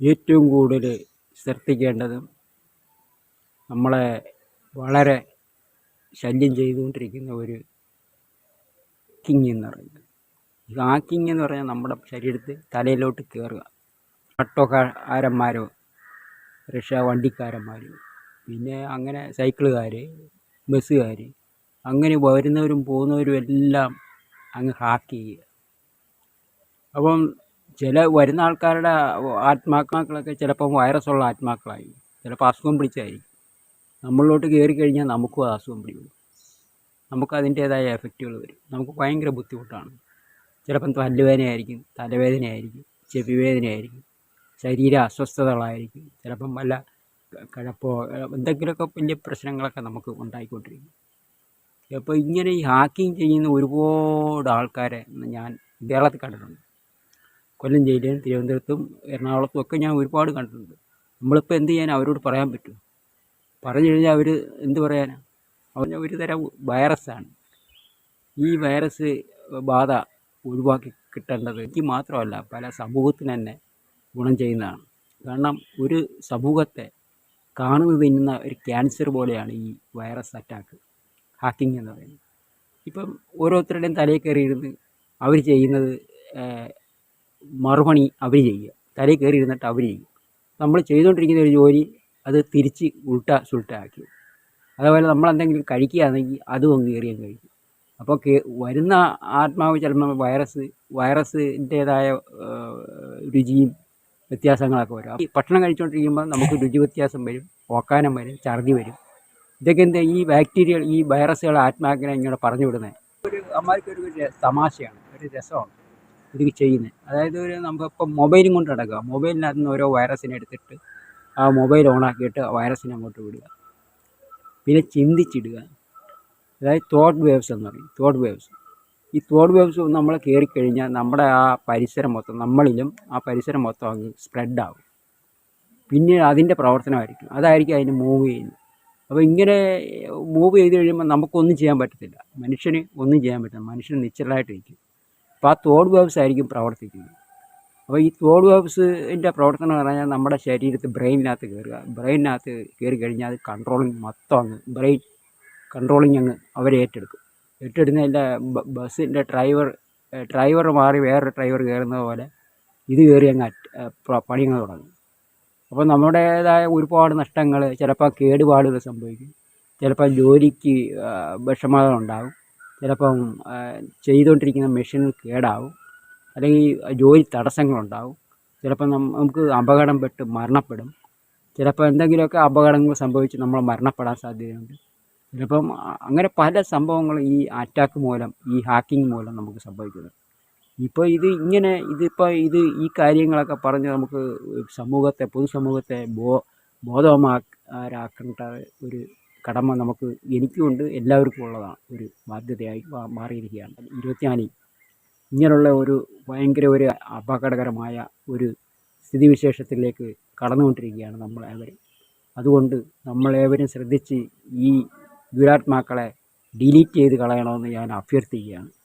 ഏറ്റവും കൂടുതൽ ശ്രദ്ധിക്കേണ്ടതും നമ്മളെ വളരെ ശല്യം ചെയ്തുകൊണ്ടിരിക്കുന്ന ഒരു കിങ് എന്ന് പറയുന്നത്. ആ കിങ് എന്ന് പറഞ്ഞാൽ നമ്മുടെ ശരീരത്തിൽ തലയിലോട്ട് കയറുക. ഓട്ടോക്കാരന്മാരോ റിക്ഷ വണ്ടിക്കാരന്മാരോ പിന്നെ അങ്ങനെ സൈക്കിളുകാർ ബസ്സുകാർ അങ്ങനെ വരുന്നവരും പോകുന്നവരും എല്ലാം അങ്ങ് ഹാക്ക് ചെയ്യുക. അപ്പം ചില വരുന്ന ആൾക്കാരുടെ ആത്മാക്കളൊക്കെ ചിലപ്പം വൈറസുള്ള ആത്മാക്കളായി. ചിലപ്പോൾ അസുഖം പിടിച്ചായിരിക്കും നമ്മളിലോട്ട് കയറി കഴിഞ്ഞാൽ നമുക്കും അസുഖം പിടിക്കും നമുക്ക് അതിന്റേതായ എഫക്റ്റുകൾ വരും. നമുക്ക് ഭയങ്കര ബുദ്ധിമുട്ടാണ്. ചിലപ്പം പല്ലുവേദനയായിരിക്കും തലവേദനയായിരിക്കും ചെവി വേദനയായിരിക്കും ശരീര അസ്വസ്ഥതകളായിരിക്കും ചിലപ്പം വല്ല കഴപ്പോ എന്തെങ്കിലുമൊക്കെ വലിയ പ്രശ്നങ്ങളൊക്കെ നമുക്ക് ഉണ്ടായിക്കൊണ്ടിരിക്കും. അപ്പോൾ ഇങ്ങനെ ഈ ഹാക്കിങ് ചെയ്യുന്ന ഒരുപാട് ആൾക്കാരെ ഞാൻ കേരളത്തിൽ കണ്ടിട്ടുണ്ട്. കൊല്ലം ജില്ലയിലും തിരുവനന്തപുരത്തും എറണാകുളത്തും ഒക്കെ ഞാൻ ഒരുപാട് കണ്ടിട്ടുണ്ട്. നമ്മളിപ്പോൾ എന്ത് ചെയ്യാൻ അവരോട് പറയാൻ പറ്റും? പറഞ്ഞു കഴിഞ്ഞാൽ അവർ എന്ത് പറയാനാണ് അവർ ഒരു തരം വൈറസാണ്. ഈ വൈറസ് ബാധ ഒഴിവാക്കി കിട്ടേണ്ടത് എനിക്ക് മാത്രമല്ല പല സമൂഹത്തിന് തന്നെ ഗുണം ചെയ്യുന്നതാണ്. കാരണം ഒരു സമൂഹത്തെ കാണുന്നു തിന്നുന്ന ഒരു ക്യാൻസർ പോലെയാണ് ഈ വൈറസ് അറ്റാക്ക് ഹാക്കിംഗ് എന്ന് പറയുന്നത്. ഇപ്പം ഓരോരുത്തരുടെയും തലയിൽ കയറിയിരുന്ന് അവർ ചെയ്യുന്നത് മറുപണി അവർ ചെയ്യുക. തലയിൽ കയറി ഇരുന്നിട്ട് അവർ ചെയ്യും നമ്മൾ ചെയ്തുകൊണ്ടിരിക്കുന്ന ഒരു ജോലി അത് തിരിച്ച് ഉൾട്ട സുൾട്ടാക്കി അതേപോലെ നമ്മൾ എന്തെങ്കിലും കഴിക്കുകയാണെങ്കിൽ അതും അങ്ങ് കയറി അങ്ങ് കഴിക്കും അപ്പോൾ വരുന്ന ആത്മാവ് ചിലപ്പോൾ വൈറസ് വൈറസിന്റേതായ രുചിയും വ്യത്യാസങ്ങളൊക്കെ വരും. ഈ ഭക്ഷണം കഴിച്ചുകൊണ്ടിരിക്കുമ്പോൾ നമുക്ക് രുചി വ്യത്യാസം വരും ഓക്കാനം വരും ഛർദി വരും. ഇതൊക്കെ എന്താ ഈ ബാക്ടീരിയ ഈ വൈറസുകൾ ആത്മാക്കളെ ഇങ്ങനെ പറഞ്ഞു വിടുന്നത് ഒരു അമ്മമാർക്കൊരു തമാശയാണ്. ഒരു രസമാണ്. ഇത് ചെയ്യുന്നത്. അതായത് ഒരു നമുക്കിപ്പം മൊബൈലും കൊണ്ട് നടക്കുക മൊബൈലിനകത്ത് നിന്ന് ഓരോ വൈറസിനെ എടുത്തിട്ട് ആ മൊബൈൽ ഓണാക്കിയിട്ട് വൈറസിനെ അങ്ങോട്ട് വിടുക. പിന്നെ ചിന്തിച്ചിടുക. അതായത് തോട്ട് വേവ്സ് എന്ന് പറയും. തോട്ട് വേവ്സ് ഈ തോട്ട് വേവ്സ് നമ്മൾ കയറിക്കഴിഞ്ഞാൽ നമ്മുടെ ആ പരിസരം മൊത്തം നമ്മളിലും ആ പരിസരം മൊത്തം അങ്ങ് സ്പ്രെഡാകും പിന്നെ അതിന്റെ പ്രവർത്തനമായിരിക്കും. അതായിരിക്കും അതിന് മൂവ് ചെയ്യുന്നത്. അപ്പോൾ ഇങ്ങനെ മൂവ് ചെയ്ത് കഴിയുമ്പോൾ നമുക്കൊന്നും ചെയ്യാൻ പറ്റത്തില്ല. മനുഷ്യന് ഒന്നും ചെയ്യാൻ പറ്റില്ല. മനുഷ്യൻ നിശ്ചലമായിട്ടിരിക്കും അപ്പോൾ ആ തോട് വേവ്സ് ആയിരിക്കും പ്രവർത്തിക്കുന്നത്. അപ്പോൾ ഈ തോട് വേവ്സിന്റെ പ്രവർത്തനം എന്ന് പറഞ്ഞാൽ നമ്മുടെ ശരീരത്തിൽ ബ്രെയിനിനകത്ത് കയറുക ബ്രെയിനിനകത്ത് കയറി കഴിഞ്ഞാൽ അത് കൺട്രോളിങ് മൊത്തം അങ്ങ് ബ്രെയിൻ കൺട്രോളിങ് അങ്ങ് അവർ ഏറ്റെടുക്കും. ഏറ്റെടുക്കുന്നതിന്റെ ബസ്സിന്റെ ഡ്രൈവർ ഡ്രൈവർ മാറി വേറൊരു ഡ്രൈവർ കയറുന്നത് പോലെ ഇത് കയറി അങ്ങ് പണിയങ്ങൾ തുടങ്ങും. അപ്പോൾ നമ്മുടേതായ ഒരുപാട് നഷ്ടങ്ങൾ ചിലപ്പോൾ കേടുപാടുകൾ സംഭവിക്കും. ചിലപ്പോൾ ജോലിക്ക് വിഷമതകൾ ഉണ്ടാകും. ചിലപ്പം ചെയ്തുകൊണ്ടിരിക്കുന്ന മെഷീൻ കേടാവും. അല്ലെങ്കിൽ ജോലി തടസ്സങ്ങളുണ്ടാവും. ചിലപ്പം നമുക്ക് അപകടം പെട്ട് മരണപ്പെടും. ചിലപ്പോൾ എന്തെങ്കിലുമൊക്കെ അപകടങ്ങൾ സംഭവിച്ച് നമ്മൾ മരണപ്പെടാൻ സാധ്യതയുണ്ട്. ചിലപ്പം അങ്ങനെ പല സംഭവങ്ങളും ഈ അറ്റാക്ക് മൂലം ഈ ഹാക്കിംഗ് മൂലം നമുക്ക് സംഭവിക്കുന്നത് ഇപ്പോൾ ഇത് ഇങ്ങനെ ഇതിപ്പോൾ ഇത് ഈ കാര്യങ്ങളൊക്കെ പറഞ്ഞ് നമുക്ക് സമൂഹത്തെ പൊതുസമൂഹത്തെ ബോ ബോധവമാക്കാരാക്കേണ്ട ഒരു കടമ നമുക്ക് എനിക്കുമുണ്ട് എല്ലാവർക്കും ഉള്ളതാണ്. ഒരു ബാധ്യതയായി മാറിയിരിക്കുകയാണ്. ഇരുപത്തിനാലിൽ ഇങ്ങനെയുള്ള ഒരു ഭയങ്കര ഒരു അപകടകരമായ ഒരു സ്ഥിതിവിശേഷത്തിലേക്ക് കടന്നുകൊണ്ടിരിക്കുകയാണ് നമ്മളേവരും. അതുകൊണ്ട് നമ്മളേവരും ശ്രദ്ധിച്ച് ഈ ദുരാത്മാക്കളെ ഡിലീറ്റ് ചെയ്ത് കളയണമെന്ന് ഞാൻ അഭ്യർത്ഥിക്കുകയാണ്.